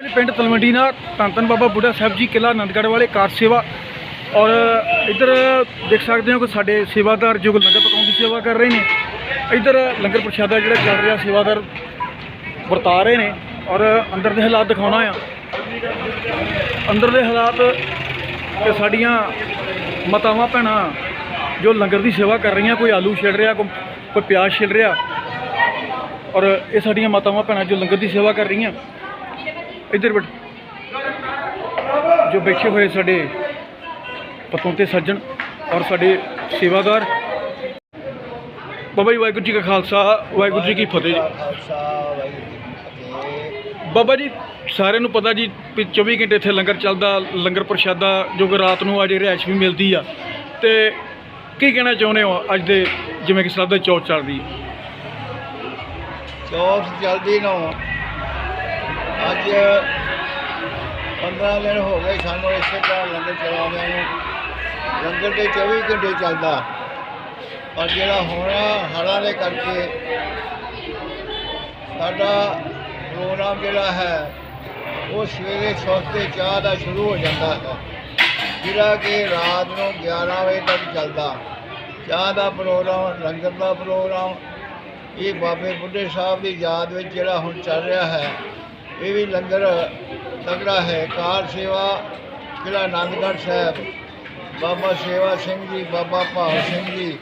ਪਿੰਡ ਤਲਵੰਡੀ ਨਾਲ ਧੰਨ ਧੰਨ ਬਾਬਾ ਬੁੱਢਾ ਸਾਹਿਬ ਜੀ ਕਿਲਾ ਆਨੰਦਗੜ੍ਹ ਵਾਲੇ ਕਾਰ ਸੇਵਾ। ਔਰ ਇੱਧਰ ਦੇਖ ਸਕਦੇ ਹੋ ਕਿ ਸਾਡੇ ਸੇਵਾਦਾਰ ਜੋ ਲੰਗਰ ਪਕਾਉਣ ਦੀ ਸੇਵਾ ਕਰ ਰਹੇ ਨੇ, ਇੱਧਰ ਲੰਗਰ ਪ੍ਰਸ਼ਾਦਾ ਜਿਹੜਾ ਚੱਲ ਰਿਹਾ, ਸੇਵਾਦਾਰ ਵਰਤਾ ਰਹੇ ਨੇ। ਔਰ ਅੰਦਰ ਦੇ ਹਾਲਾਤ ਦਿਖਾਉਣਾ ਆ। ਅੰਦਰ ਦੇ ਹਾਲਾਤ ਕਿ ਸਾਡੀਆਂ ਮਾਤਾਵਾਂ, ਭੈਣਾਂ ਜੋ ਲੰਗਰ ਦੀ ਸੇਵਾ ਕਰ ਰਹੀਆਂ, ਕੋਈ ਆਲੂ ਛਿਲ ਰਿਹਾ, ਕੋਈ ਕੋਈ ਪਿਆਜ਼ ਛਿਲ ਰਿਹਾ। ਔਰ ਇਹ ਸਾਡੀਆਂ ਮਾਤਾਵਾਂ, ਭੈਣਾਂ ਜੋ ਲੰਗਰ ਦੀ ਸੇਵਾ ਕਰ ਰਹੀਆਂ। ਇੱਧਰ ਬੈਠ। ਜੋ ਬੈਠੇ ਹੋਏ ਸਾਡੇ ਪਤਵੰਤੇ ਸੱਜਣ ਔਰ ਸਾਡੇ ਸੇਵਾਦਾਰ। ਬਾਬਾ ਜੀ ਵਾਹਿਗੁਰੂ ਜੀ ਕਾ ਖਾਲਸਾ ਵਾਹਿਗੁਰੂ ਜੀ ਕੀ ਫਤਿਹ ਜੀ। ਬਾਬਾ ਜੀ ਸਾਰਿਆਂ ਨੂੰ ਪਤਾ ਜੀ ਵੀ 24 ਘੰਟੇ ਇੱਥੇ ਲੰਗਰ ਚੱਲਦਾ ਲੰਗਰ ਪ੍ਰਸ਼ਾਦਾ ਜੋ ਕਿ ਰਾਤ ਨੂੰ ਅਜੇ ਰਿਹਾਇਸ਼ ਵੀ ਮਿਲਦੀ ਆ। ਤੇ ਕੀ ਕਹਿਣਾ ਚਾਹੁੰਦੇ ਹੋ ਅੱਜ ਦੇ ਜਿਵੇਂ ਕਿ ਦਾ ਚੌਥ ਚੱਲ ਰਹੀ ਹੈ ਚੌਥ ਜਲਦੀ ਨੂੰ। ਅੱਜ 15 ਦਿਨ ਹੋ ਗਏ ਸਾਨੂੰ ਇਸੇ ਤਰ੍ਹਾਂ ਲੰਗਰ ਚਲਾਉਂਦਿਆਂ ਨੂੰ। ਲੰਗਰ ਤੇ 24 ਘੰਟੇ ਚੱਲਦਾ। ਪਰ ਜਿਹੜਾ ਹੁਣ ਹੜ੍ਹਾਂ ਦੇ ਕਰਕੇ ਸਾਡਾ ਪ੍ਰੋਗਰਾਮ ਜਿਹੜਾ ਹੈ, ਉਹ ਸਵੇਰੇ ਸੌਤੇ ਚਾਹ ਦਾ ਸ਼ੁਰੂ ਹੋ ਜਾਂਦਾ ਹੈ। ਜਿਹੜਾ ਕਿ ਰਾਤ ਨੂੰ 11 ਵਜੇ ਤੱਕ ਚੱਲਦਾ। ਚਾਹ ਦਾ ਪ੍ਰੋਗਰਾਮ, ਲੰਗਰ ਦਾ ਪ੍ਰੋਗਰਾਮ, ਇਹ ਬਾਬੇ ਬੁੱਢੇ ਸਾਹਿਬ ਦੀ ਯਾਦ ਵਿੱਚ ਜਿਹੜਾ ਹੁਣ ਚੱਲ ਰਿਹਾ ਹੈ ਇਹ ਵੀ ਲੰਗਰ ਤਗੜਾ ਹੈ। ਕਾਰ ਸੇਵਾ ਕਿਲਾ ਆਨੰਦਗੜ੍ਹ ਸਾਹਿਬ। ਬਾਬਾ ਸੇਵਾ ਸਿੰਘ ਜੀ, ਬਾਬਾ ਭਾਵ ਸਿੰਘ ਜੀ,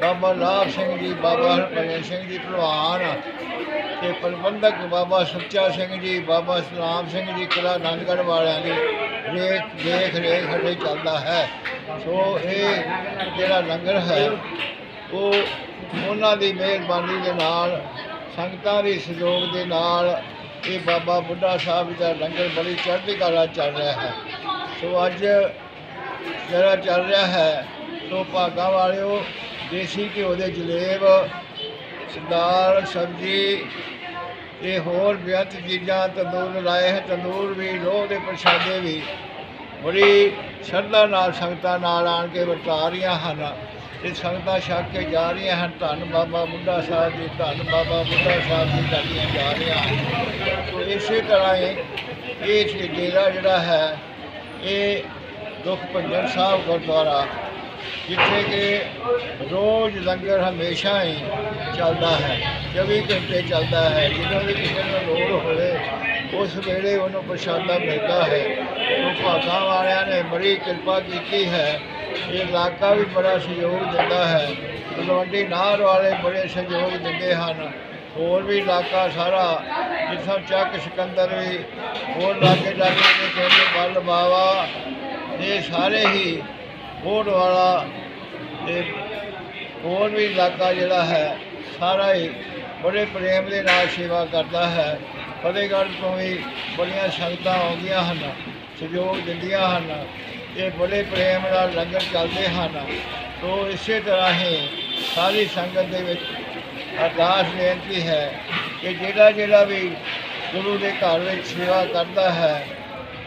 ਬਾਬਾ ਲਾਭ ਸਿੰਘ ਜੀ, ਬਾਬਾ ਹਰਭਜਨ ਸਿੰਘ ਜੀ ਭਲਵਾਨ ਤੇ ਪ੍ਰਬੰਧਕ ਬਾਬਾ ਸੁੱਚਾ ਸਿੰਘ ਜੀ, ਬਾਬਾ ਸਲਾਮ ਸਿੰਘ ਜੀ ਕਿਲਾ ਆਨੰਦਗੜ੍ਹ ਵਾਲਿਆਂ ਦੀ ਦੇਖ ਦੇਖ ਰੇਖ ਹੇਠ ਚੱਲਦਾ ਹੈ। ਸੋ ਇਹ ਜਿਹੜਾ ਲੰਗਰ ਹੈ, ਉਹ ਉਹਨਾਂ ਦੀ ਮਿਹਰਬਾਨੀ ਦੇ ਨਾਲ, ਸੰਗਤਾਂ ਦੇ ਸਹਿਯੋਗ ਦੇ ਨਾਲ ਇਹ ਬਾਬਾ ਬੁੱਢਾ ਸਾਹਿਬ ਦਾ ਲੰਗਰ ਬੜੀ ਚੜ੍ਹਦੀ ਕਲਾ ਚੱਲ ਰਿਹਾ ਹੈ। ਸੋ ਅੱਜ ਜਿਹੜਾ ਚੱਲ ਰਿਹਾ ਹੈ, ਸੋ ਭਾਗਾਂ ਵਾਲਿਓ, ਦੇਸੀ ਘਿਓ ਦੇ ਜਲੇਬ, ਦਾਲ, ਸਬਜ਼ੀ ਤੇ ਹੋਰ ਬੇਅੰਤ ਚੀਜ਼ਾਂ, ਤੰਦੂਰ ਲਾਏ ਹੈ। ਤੰਦੂਰ ਵੀ, ਲੋਹ ਦੇ ਪ੍ਰਸ਼ਾਦੇ ਵੀ ਬੜੀ ਸ਼ਰਧਾ ਨਾਲ, ਸੰਗਤਾਂ ਨਾਲ ਆਣ ਕੇ ਵਰਤਾ ਰਹੀਆਂ ਹਨ। ਤੇ ਸੰਗਤਾਂ ਛਕ ਕੇ ਜਾ ਰਹੀਆਂ ਹਨ। ਧੰਨ ਬਾਬਾ ਬੁੱਢਾ ਸਾਹਿਬ ਜੀ, ਧੰਨ ਬਾਬਾ ਬੁੱਢਾ ਸਾਹਿਬ ਜੀ ਜਾਂਦੀਆਂ ਜਾ ਰਹੀਆਂ ਹਨ। ਸੋ ਇਸੇ ਤਰ੍ਹਾਂ ਹੀ ਇਹ ਸ਼੍ਰੀ ਡੇਰਾ ਜਿਹੜਾ ਹੈ, ਇਹ ਦੁੱਖ ਭੰਜਨ ਸਾਹਿਬ ਗੁਰਦੁਆਰਾ, ਜਿੱਥੇ ਕਿ ਰੋਜ਼ ਲੰਗਰ ਹਮੇਸ਼ਾ ਹੀ ਚੱਲਦਾ ਹੈ 24 ਘੰਟੇ ਚੱਲਦਾ ਹੈ। ਜਦੋਂ ਵੀ ਕਿਸੇ ਨੂੰ ਲੋੜ ਹੋਵੇ, ਉਸ ਵੇਲੇ ਉਹਨੂੰ ਪ੍ਰਸ਼ਾਦਾ ਮਿਲਦਾ ਹੈ। ਉਹ ਭਾਗਾਂ ਵਾਲਿਆਂ ਨੇ ਬੜੀ ਕਿਰਪਾ ਕੀਤੀ ਹੈ। ਇਹ ਇਲਾਕਾ ਵੀ ਬੜਾ ਸਹਿਯੋਗ ਦਿੰਦਾ ਹੈ। ਤਲਵੰਡੀ ਨਾਰ ਵਾਲੇ ਬੜੇ ਸਹਿਯੋਗ ਦਿੰਦੇ ਹਨ। ਹੋਰ ਵੀ ਇਲਾਕਾ ਸਾਰਾ, ਜਿੱਥੋਂ ਚੱਕ ਸਿਕੰਦਰ ਵੀ, ਹੋਰ ਲਾਗੇ ਲਾਗੇ ਦੇ ਪਿੰਡ ਬੱਲ ਬਾਵਾ, ਇਹ ਸਾਰੇ ਹੀ ਕੋਟ ਵਾਲਾ ਤੇ ਹੋਰ ਵੀ ਇਲਾਕਾ ਜਿਹੜਾ ਹੈ, ਸਾਰਾ ਹੀ ਬੜੇ ਪ੍ਰੇਮ ਦੇ ਨਾਲ ਸੇਵਾ ਕਰਦਾ ਹੈ। ਫਤਿਹਗੜ੍ਹ ਤੋਂ ਵੀ ਬੜੀਆਂ ਸੰਗਤਾਂ ਆਉਂਦੀਆਂ ਹਨ, ਸਹਿਯੋਗ ਦਿੰਦੀਆਂ ਹਨ। ਇਹ ਬੜੇ ਪ੍ਰੇਮ ਨਾਲ ਲੰਗਰ ਚੱਲਦੇ ਹਨ। ਸੋ ਇਸੇ ਤਰ੍ਹਾਂ ਹੀ ਸਾਰੀ ਸੰਗਤ ਦੇ ਵਿੱਚ ਅਰਦਾਸ ਬੇਨਤੀ ਹੈ ਕਿ ਜਿਹੜਾ ਜਿਹੜਾ ਵੀ ਗੁਰੂ ਦੇ ਘਰ ਵਿੱਚ ਸੇਵਾ ਕਰਦਾ ਹੈ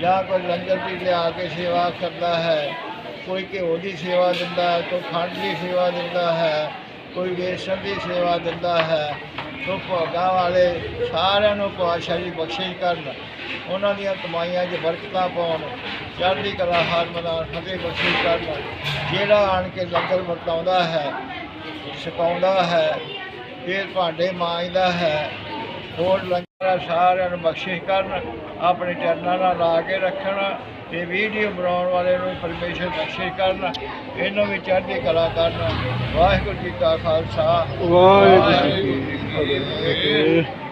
ਜਾਂ ਕੋਈ ਲੰਗਰ ਦੀ ਲਿਆ ਕੇ ਸੇਵਾ ਕਰਦਾ ਹੈ, ਕੋਈ ਘਿਓ ਦੀ ਸੇਵਾ ਦਿੰਦਾ ਹੈ, ਕੋਈ ਖੰਡ ਦੀ ਸੇਵਾ ਦਿੰਦਾ ਹੈ, ਕੋਈ ਵੇਸਣ ਦੀ ਸੇਵਾ ਦਿੰਦਾ ਹੈ ਸੋ ਭੋਗਾਂ ਵਾਲੇ ਸਾਰਿਆਂ ਨੂੰ ਪਾਤਸ਼ਾਹ ਜੀ ਬਖਸ਼ਿਸ਼ ਕਰਨ। ਉਹਨਾਂ ਦੀਆਂ ਕਮਾਈਆਂ 'ਚ ਬਰਕਤਾਂ ਪਾਉਣ। ਚੜ੍ਹਦੀ ਕਲਾ ਹਰ ਮਨਾਰ ਫਤਿਹ ਬਖਸ਼ਿਸ਼ ਕਰਨ। ਜਿਹੜਾ ਆਣ ਕੇ ਲੰਗਰ ਵਰਤਾਉਂਦਾ ਹੈ, ਛਕਾਉਂਦਾ ਹੈ, ਫਿਰ ਭਾਂਡੇ ਮਾਂਜਦਾ ਹੈ, ਹੋਰ ਲੰਗਰ ਸਾਰਿਆਂ ਨੂੰ ਬਖਸ਼ਿਸ਼ ਕਰਨ। ਆਪਣੇ ਚਰਨਾਂ ਨਾਲ ਲਾ ਕੇ ਰੱਖਣ। ਤੇ ਵੀਡੀਓ ਬਣਾਉਣ ਵਾਲੇ ਨੂੰ ਪਰਮੇਸ਼ਰ ਬਖਸ਼ਿਸ਼ ਕਰਨ ਇਹਨੂੰ ਵੀ ਚੜ੍ਹਦੀ ਕਲਾ ਕਰਨ। ਵਾਹਿਗੁਰੂ ਜੀ ਕਾ ਖਾਲਸਾ। ਵਾਹਿਗੁਰੂ ਜੀ ਕੀ ਫਤਿਹ।